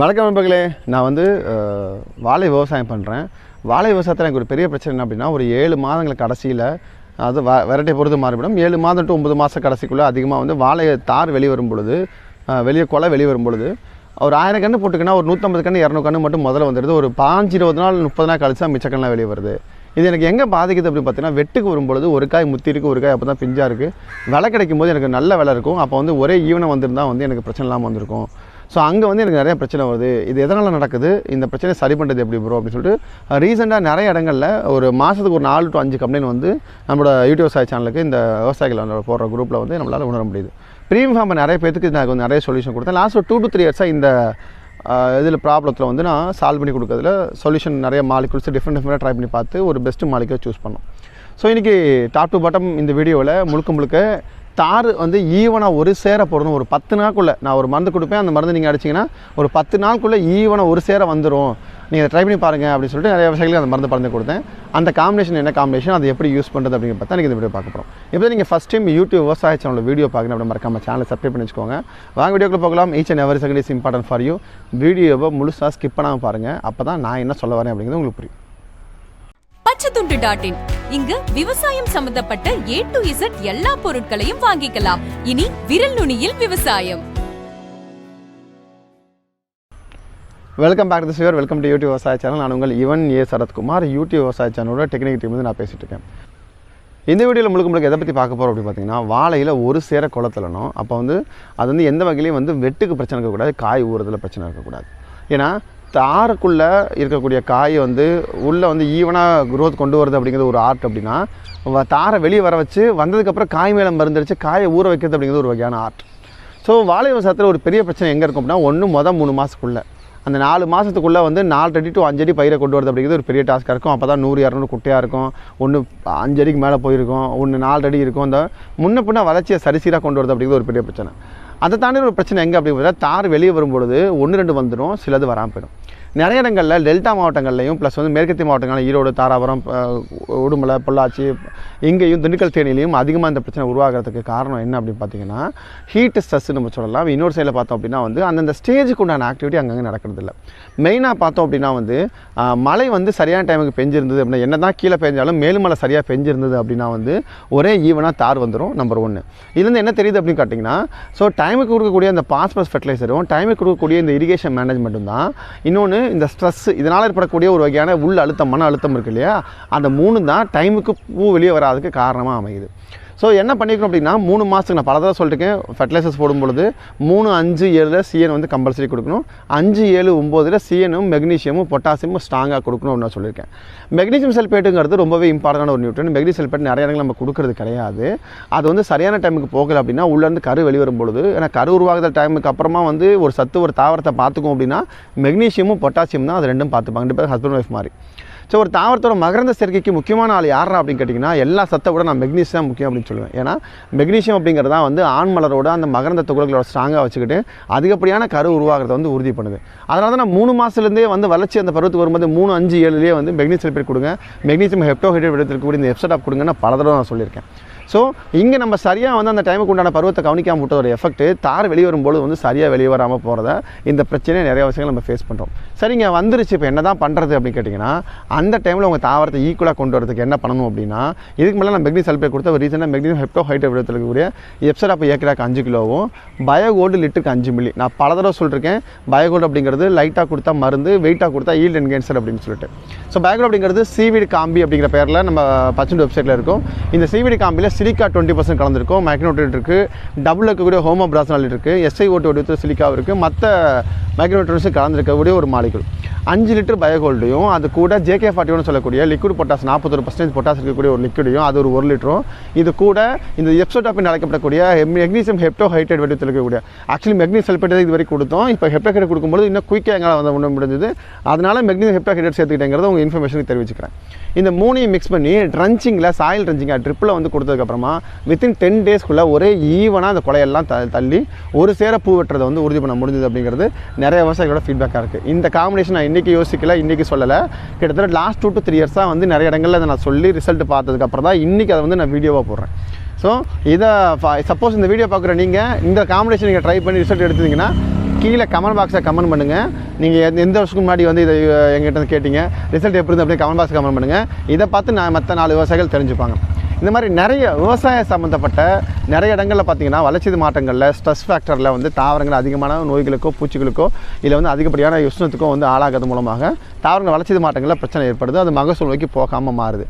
வணக்கம் நண்பர்களே. நான் வந்து வாழை விவசாயம் பண்ணுறேன் வாழை விவசாயத்தில் எனக்கு ஒரு பெரிய பிரச்சனை என்ன அப்படின்னா ஒரு ஏழு மாதங்கள் கடைசியில் அது வ வெரைட்டியை பொறுத்து மாறிவிடும். ஏழு மாதம் டு ஒம்பது மாதம் கடைசிக்குள்ளே அதிகமாக வந்து வாழை தார் வெளியே வரும் பொழுது வெளியே கொலை வெளியே வரும் பொழுது ஒரு ஆயிரம் கன்று போட்டுக்கினா ஒரு நூற்றம்பது கன்று இரநூறு கன்று மட்டும் முதல்ல வந்துடுது. ஒரு பாஞ்சு இருபது நாள் முப்பது நாள் கழிச்சா மிச்ச வெளியே வருது. இது எனக்கு எங்கே பாதிக்குது அப்படின்னு பார்த்தீங்கன்னா வெட்டுக்கு வரும்பொழுது ஒரு காய் முத்தி இருக்கு ஒரு காய் அப்போ தான் பிஞ்சாக இருக்குது விலை கிடைக்கும் போது எனக்கு நல்ல விலை இருக்கும். அப்போ வந்து ஒரே ஈவனம் வந்திருந்தால் வந்து எனக்கு பிரச்சனை இல்லாமல் வந்திருக்கும். ஸோ அங்கே வந்து எனக்கு நிறைய பிரச்சனை வருது. இது எதனால் நடக்குது? இந்த பிரச்சனையை சரி பண்ணுறது எப்படி ப்ரோ அப்படின்னு சொல்லிட்டு ரீசெண்டாக நிறைய இடங்களில் ஒரு மாதத்துக்கு ஒரு நாலு டு அஞ்சு கம்ப்ளைண்ட் வந்து நம்மளோட யூடியூப் விவசாய சேனலுக்கு இந்த விவசாயிகள் போடுற குரூப்பில் வந்து நம்மளால் உணர முடியுது. ப்ரீமியம் ஃபார்மை நிறைய பேத்துக்கு நான் கொஞ்சம் நிறைய சொல்யூஷன் கொடுத்தேன். லாஸ்ட் ஒரு டூ டு த்ரீ இயர்ஸாக இந்த இதில் ப்ராப்ளத்தில் வந்து நான் சால்வ் பண்ணி கொடுக்கறதுல சொல்யூஷன் நிறைய மாலிகுல்ஸ் டிஃப்ரெண்ட் டிஃப்ரெண்ட்டாக ட்ரை பண்ணி பார்த்து ஒரு பெஸ்ட்டு மாலிகை சூஸ் பண்ணோம். ஸோ இன்றைக்கி டாப் டு பாட்டம் இந்த வீடியோவில் முழுக்க முழுக்க தார் வந்து ஈவனாக ஒரு சேர போடணும். ஒரு பத்து நாளுக்குள்ளே நான் ஒரு மருந்து கொடுப்பேன். அந்த மருந்து நீங்கள் அடிச்சிங்கன்னா ஒரு பத்து நாளுக்குள்ளே ஈவனாக ஒரு சேர வந்துடும் நீங்கள் ட்ரை பண்ணி பாருங்கள் அப்படின்னு சொல்லிட்டு நிறைய விவசாயிகளுக்கு அந்த மருந்து பறந்து கொடுத்தேன். அந்த காம்பினேஷன் என்ன காம்பினேஷன் அதை எப்படி யூஸ் பண்ணுறது அப்படிங்கிற பார்த்தா நீங்கள் இந்த வீடியோ பார்க்க போகிறோம் இப்போ நீங்கள் ஃபஸ்ட் டைம் யூடியூப் விவசாய சேனலில் வீடியோ பார்க்கணும் அப்படி மறக்காம சேனலை சப்ஸ்கிரைப் பண்ணி வச்சுக்கோங்க. வாங்க வீடியோக்குள்ள போகலாம். Each and every second is important for you வீடியோவை முழுசாக ஸ்கிப் பண்ணாமல் பாருங்கள் அப்போ தான் நான் என்ன சொல்ல வரேன் அப்படிங்கிறது உங்களுக்கு புரியும். பச்சைத்துண்டு டாட் இன் இங்கு விவசாயம் சம்பந்தப்பட்ட ஏ டு இசட் எல்லா பொருட்களையும் வாங்கிக்கலாம். இனி விரல் நுனியில் விவசாயம். வெல்கம் பேக் டு சிவர் வெல்கம் டு யூடியூப் விவசாய சேனல் நான் உங்கள் இவன் ஏ சரத்குமார். யூடியூப் விவசாய சேனலோட டெக்னிக் டீம் வந்து நான் பேசிட்டு இருக்கேன். இந்த வீடியோவில் முழுக்க முழுக்க எதை பற்றி பார்க்க போகிறோம் அப்படின்னு பார்த்தீங்கன்னா வாழையில் ஒரு சேர குளத்துலனும் அப்போ வந்து அது வந்து எந்த வகையிலையும் வந்து வெட்டுக்கு பிரச்சனை இருக்கக்கூடாது காய் ஊறுறதுல பிரச்சனை இருக்கக்கூடாது. ஏன்னா தாருக்குள்ளே இருக்கக்கூடிய காய் வந்து உள்ளே வந்து ஈவனாக குரோத் கொண்டு வருது அப்படிங்கிறது ஒரு ஆர்ட் அப்படின்னா தாரை வெளியே வர வச்சு வந்ததுக்கப்புறம் காய் மேலே மருந்தடிச்சு காயை ஊற வைக்கிறது அப்படிங்கிறது ஒரு வகையான ஆர்ட் ஸோ வாழை விவசாயத்தில் ஒரு பெரிய பிரச்சனை எங்கே இருக்கும் அப்படின்னா ஒன்று மொதல் மூணு மாதத்துக்குள்ளே அந்த நாலு மாதத்துக்குள்ளே வந்து நாலு அடி டு அஞ்சடி பயிரை கொண்டு வரது அப்படிங்கிறது ஒரு பெரிய டாஸ்க்காக இருக்கும். அப்போ தான் நூறு இரநூறு குட்டையாக இருக்கும். ஒன்று அஞ்சடிக்கு மேலே போயிருக்கும். ஒன்று நாலு அடி இருக்கும். அந்த முன்ன பின்ன வளர்ச்சியை சரிசீராக கொண்டு வரது அப்படிங்கிறது ஒரு பெரிய பிரச்சனை. அதை தாண்டி ஒரு பிரச்சனை எங்கே அப்படிங்கிறத தார் வெளியே வரும்பொழுது ஒன்று ரெண்டு வந்துடும் சிலது வராமல் போயிடும். நிறைய இடங்களில் டெல்டா மாவட்டங்கள்லையும் ப்ளஸ் வந்து மேற்கத்திய மாவட்டங்களில் ஈரோடு தாராபுரம் உடுமலை பொள்ளாச்சி இங்கேயும் திண்டுக்கல் தேனிலையும் அதிகமாக இந்த பிரச்சனை உருவாகிறதுக்கு காரணம் என்ன அப்படின்னு பார்த்தீங்கன்னா ஹீட் ஸ்ட்ரெஸ் நம்ம சொல்லலாம். இன்னொரு சைடில் பார்த்தோம் அப்படின்னா வந்து அந்தந்த ஸ்டேஜுக்கு உண்டான ஆக்டிவிட்டி அங்கங்கே நடக்கிறது இல்லை. மெயினாக பார்த்தோம் அப்படின்னா வந்து மழை வந்து சரியான டைமுக்கு பெஞ்சிருந்தது அப்படின்னா என்ன தான் கீழே பெஞ்சாலும் மேலுமலை சரியாக பெஞ்சிருந்தது அப்படின்னா வந்து ஒரே ஈவனாக தார் வந்துடும் நம்பர் ஒன்று இதுலேருந்து என்ன தெரியுது அப்படின்னு கேட்டிங்கன்னா ஸோ டைமுக்கு கொடுக்கக்கூடிய அந்த பாஸ்பரஸ் ஃபெர்டிலைசரும் டைமுக்கு கொடுக்கக்கூடிய இந்த இரிகேஷன் மேனேஜ்மெண்ட்டும் தான். இன்னொன்று இந்த ஸ்ட்ரெஸ் இதனால் ஏற்படக்கூடிய ஒரு வகையான உள் அழுத்தம் மன அழுத்தம் இருக்கு இல்லையா? அந்த மூணு தான் டைமுக்கு பூ வெளியே வராதுக்கு காரணமாக அமையுது. ஸோ என்ன பண்ணிக்கணும் அப்படின்னா மூணு மாதத்துக்கு நான் பல தடவை சொல்லியிருக்கேன் ஃபர்டிலைசர்ஸ் போடும்பொழுது மூணு அஞ்சு ஏழில் சிஎன் வந்து கம்பல்சரி கொடுக்கணும். அஞ்சு ஏழு ஒம்போதில் சிஎனும் மெக்னீஷியமும் பொட்டாசியமும் ஸ்ட்ராங்காக கொடுக்கணும் அப்படின்னு நான் சொல்லியிருக்கேன் மெக்னீசியம் செல்பேட்டுங்கிறது ரொம்பவே இம்பார்ட்டண்டான ஒரு நியூட்ரன் மெக்னீஷியம் செல்பேட் நிறைய இடங்கள் நம்ம கொடுக்கறது கிடையாது. அது வந்து சரியான டைமுக்கு போகலை அப்படின்னா உள்ளேருந்து கரு வெளிவரும் பொழுது ஏன்னா கரு உருவாகிற டைமுக்கு அப்புறமா வந்து ஒரு சத்து ஒரு தாவரத்தை பார்த்துக்கும் அப்படின்னா மெக்னீஷியமும் பொட்டாசியம் தான் அது ரெண்டும் பார்த்துப்பாங்க. ரெண்டு பேரும் ஹஸ்பண்ட் ஒய்ஃப் மாதிரி. ஸோ ஒரு தாவரத்தோட மகரந்த சேர்க்கைக்கு முக்கியமான ஆள் யாரா அப்படின்னு கேட்டிங்கன்னா எல்லா சத்தை விட நான் மெக்னீஷியம் தான் முக்கியம் அப்படின்னு சொல்லுவேன். ஏன்னா மெக்னீஷியம் அப்படிங்கிறது தான் வந்து ஆண் மலரோட அந்த மகரந்த துகள்களோட ஸ்ட்ராங்காக வச்சுக்கிட்டு அதிகப்படியான கரு உருவாகிறத வந்து உறுதி பண்ணுது. அதனால தான் நான் மூணு மாதத்துலேருந்தே வந்து வளர்ச்சி அந்த பருவத்துக்கு வரும்போது மூணு அஞ்சு ஏழுலேயே வந்து மெக்னீசியம் பேர் கொடுங்க. மெக்னீசியம் ஹெப்டோஹைட்ரேட் இருக்கக்கூடிய இந்த எஃப்சடாப் கொடுங்கன்னு பல தடவை நான் சொல்லியிருக்கேன். ஸோ இங்கே நம்ம சரியாக வந்து அந்த டைமுக்கு உண்டான பருவத்தை கவனிக்காம விட்டதோட எஃபெக்ட் தார் வெளியே வரும்போது வந்து சரியாக வெளியே வராமல் போகிறத இந்த பிரச்சனையை நிறைய விஷயங்கள் நம்ம ஃபேஸ் பண்ணுறோம் சரிங்க வந்துருச்சு. இப்போ என்ன தான் பண்ணுறது அப்படின்னு கேட்டிங்கன்னா அந்த டைமில் உங்கள் தாவரத்தை ஈக்குவலாக கொண்டு வரதுக்கு என்ன பண்ணணும் அப்படின்னா இதுக்கு மேலே நான் மெக்னி சல்பேட் கொடுத்த ரீசனாக மெக்னி ஹெப்டோ ஹைட் விடத்தில் இருக்கக்கூடிய அப்போ ஏக்கராக்கு அஞ்சு கிலோவும் பயோகோல்டு லிட்டருக்கு அஞ்சு மில்லி நான் பல தடவை சொல்லியிருக்கேன் பயோகோல்டு அப்படிங்கிறது லைட்டாக கொடுத்தா மருந்து வெயிட்டாக கொடுத்தா ஈல்ட் என்கேன்சர் அப்படின்னு சொல்லிட்டு. ஸோ பயோகோல்டு அப்படிங்கிறது சிவிடி காம்பி அப்படிங்கிற பேரில் நம்ம பச்சண்ட் வெப்சைட்டில் இருக்கும். இந்த சிவிடி காம்பியில் சிலிக்கா டுவெண்ட்டி பர்சன்ட் கலந்துருக்கும். மைக்ரோட்ரேட் இருக்குது டபுள் இருக்கக்கூடிய ஹோமோ பிராசனால் இருக்குது எஸ்ஐ ஓட்டு வடிவத்தில் சிலிக்காவும் இருக்குது மற்ற மைக்ரோட்ரேட்ஸும் கலந்துருக்கக்கூடிய ஒரு மாலிகுல் அஞ்சு லிட்டர் பயோகோல்டையும் அது கூட ஜேகே ஃபார்ட்டி ஒன்று சொல்லக்கூடிய லிக்விட் பொட்டாஸ் நாற்பத்தொரு பர்சன்டேஜ் பொட்டாஸ் இருக்கக்கூடிய ஒரு லிக்விடையும் அது ஒரு ஒரு லிட்டரும். இது கூட இந்த எப்சோடாப்பின் அழைக்கப்படக்கூடிய மெக்னீசியம் ஹெப்டோ ஹைட்ரேட் வடிவத்தில் இருக்கக்கூடிய ஆக்சுவலி மெக்னீசியம் சல்பேட் இது வரைக்கும் கொடுத்தோம். இப்போ ஹெப்டோஹைட்ரேட் கொடுக்கும்போது இன்னும் குயிக்காக எங்களால் வந்து ஒன்று முடிஞ்சது. அதனால மெக்னீசியம் ஹெப்டோஹைட்ரேட் சேர்த்துக்கிட்டேங்கிறத உங்கள் இன்ஃபர்மேஷனுக்கு தெரிவிச்சுக்கிறேன். இந்த மூணையும் மிக்ஸ் பண்ணி ட்ரன்ச்சிங்கில் சாயில் ட்ரன்ச்சிங்காக ட்ரிப்பில் வந்து கொடுத்ததுக்கப்புறமா வித்தின் டென் டேஸ்க்குள்ளே ஒரே ஈவனாக அந்த கொலையெல்லாம் த தள்ளி ஒரு சேர பூ வெட்டுறதை வந்து உறுதி பண்ண முடிஞ்சது அப்படிங்கிறது நிறைய விவசாயிகளோட ஃபீட்பேக்காக இருக்குது இந்த காம்பினேஷன் இன்றைக்கி யோசிக்கல இன்றைக்கி சொல்லலை. கிட்டத்தட்ட லாஸ்ட் டூ டு த்ரீ இயர்ஸாக வந்து நிறைய இடங்களில் அதை நான் சொல்லி ரிசல்ட் பார்த்ததுக்கப்புறம் தான் இன்றைக்கி அதை வந்து நான் வீடியோவாக போடுறேன். ஸோ இதை சப்போஸ் இந்த வீடியோ பார்க்குற நீங்கள் இந்த காம்பினேஷன் நீங்கள் ட்ரை பண்ணி ரிசல்ட் எடுத்தீங்கன்னா கீழே கமெண்ட் பாக்ஸை கமெண்ட் பண்ணுங்கள் நீங்கள் எந்த வருஷத்துக்கு முன்னாடி வந்து இதை எங்கிட்ட இருந்து கேட்டீங்க? ரிசல்ட் எப்படி இருந்து அப்படியே கமெண்ட் பாக்ஸ் கமெண்ட் பண்ணுங்கள் இதை பார்த்து நான் மற்ற நாலு விவசாயிகள் தெரிஞ்சுப்பாங்க. இந்த மாதிரி நிறைய விவசாய சம்மந்தப்பட்ட நிறைய இடங்களில் பார்த்தீங்கன்னா வளர்ச்சி மாற்றங்களில் ஸ்ட்ரெஸ் ஃபேக்டரில் வந்து தாவரங்கள் அதிகமான நோய்களுக்கோ பூச்சிகளுக்கோ இல்லை வந்து அதிகப்படியான உஷ்ணத்துக்கோ வந்து ஆளாகிறது மூலமாக தாவரங்கள் வளர்ச்சி மாற்றங்களில் பிரச்சனை ஏற்படுது. அது மகசூல் நோக்கி போகாமல் மாறுது.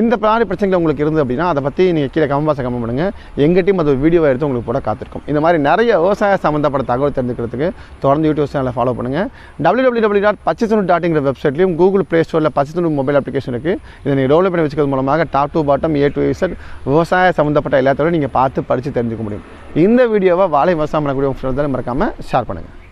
இந்த மாதிரி பிரச்சனைகள் உங்களுக்கு இருந்து அப்படின்னா அதை பற்றி நீங்கள் கீழே கம்பாசை கம்மி பண்ணுங்கள் எங்கிட்டையும் அது ஒரு வீடியோவை எடுத்து உங்களுக்கு போட காத்திருக்கும். இந்த மாதிரி நிறைய விவசாய சம்மந்தப்பட்ட தகவல் தெரிஞ்சுக்கிறதுக்கு தொடர்ந்து யூடியூப் சேனலை ஃபாலோ பண்ணுங்கள் டபிள்யூ டபிள்யூ டபிள்யூ டாட் பச்சை டாட்டிங்கிற வெப்சைட்லையும் கூகுள் ப்ளே ஸ்டோரில் பச்சை மொபைல் அப்ளிகேஷன் இருக்குது இதை நீங்கள் டவுன்லோட் பண்ணி வச்சுக்கிறது மூலமாக top to bottom A to Z விவசாய சம்மந்தப்பட்ட எல்லாத்தோட நீங்கள் பார்த்து படித்து தெரிஞ்சுக்க முடியும். இந்த வீடியோவை வாழை விவசாயம் பண்ணக்கூடிய உங்கள் ஃப்ரெண்ட்ஸ் மறக்காமல் ஷேர் பண்ணுங்கள்